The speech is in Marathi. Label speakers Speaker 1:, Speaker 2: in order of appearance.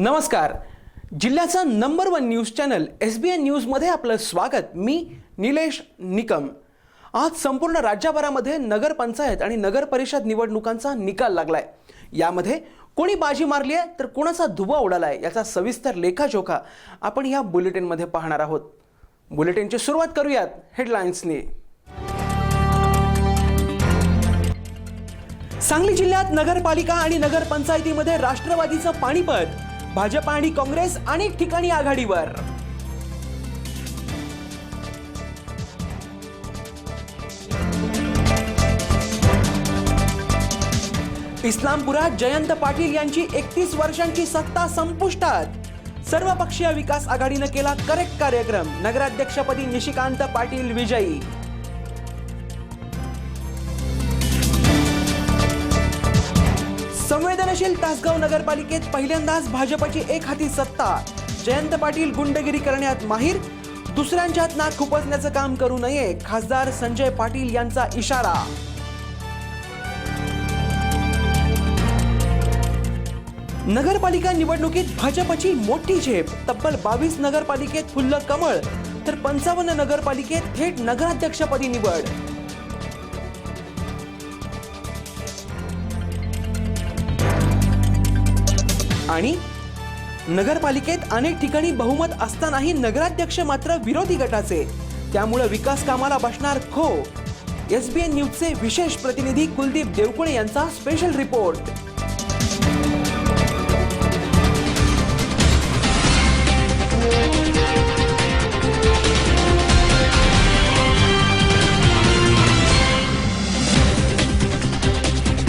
Speaker 1: नमस्कार. जिल्ह्याचं number one news channel S B N न्यूजमध्ये आपलं स्वागत. मी निलेश निकम. आज संपूर्ण राज्यभरामध्ये नगरपंचायत आणि नगर परिषद निवडणुकांचा निकाल लागलाय. यामध्ये कोणी बाजी मारली आहे तर कोणाचा उडाला उडालाय याचा सविस्तर लेखाजोखा आपण या बुलेटिनमध्ये पाहणार आहोत. बुलेटिनची सुरुवात करूयात हेडलाईन्सनी सांगली जिल्ह्यात नगरपालिका आणि नगरपंचायतीमध्ये राष्ट्रवादीचं पाणीपत. भाजप आणि काँग्रेस अनेक ठिकाणी आघाडीवर. इस्लामपुरात जयंत पाटील यांची एकतीस वर्षांची सत्ता संपुष्टात. सर्वपक्षीय विकास आघाडीनं केला करेक्ट कार्यक्रम. नगराध्यक्षपदी निशिकांत पाटील विजयी. संवेदनशील तासगाव नगरपालिकेत पहिल्यांदाच भाजपची एक हाती सत्ता. जयंत पाटील गुंडगिरी करण्यात माहीर. दुसऱ्यांच्यात नाक खुपसण्याचं काम करू नये खासदार संजय पाटील यांचा इशारा. नगरपालिका निवडणुकीत भाजपची मोठी झेप. तब्बल बावीस नगरपालिकेत फुललं कमळ तर पंचावन्न नगरपालिकेत थेट नगराध्यक्षपदी निवड. आणि नगरपालिकेत अनेक ठिकाणी बहुमत असतानाही नगराध्यक्ष मात्र विरोधी गटाचे. त्यामुळे विकास कामाला बसणार खो. एस बी एन न्यूजचे विशेष प्रतिनिधी कुलदीप देवकुळे यांचा स्पेशल रिपोर्ट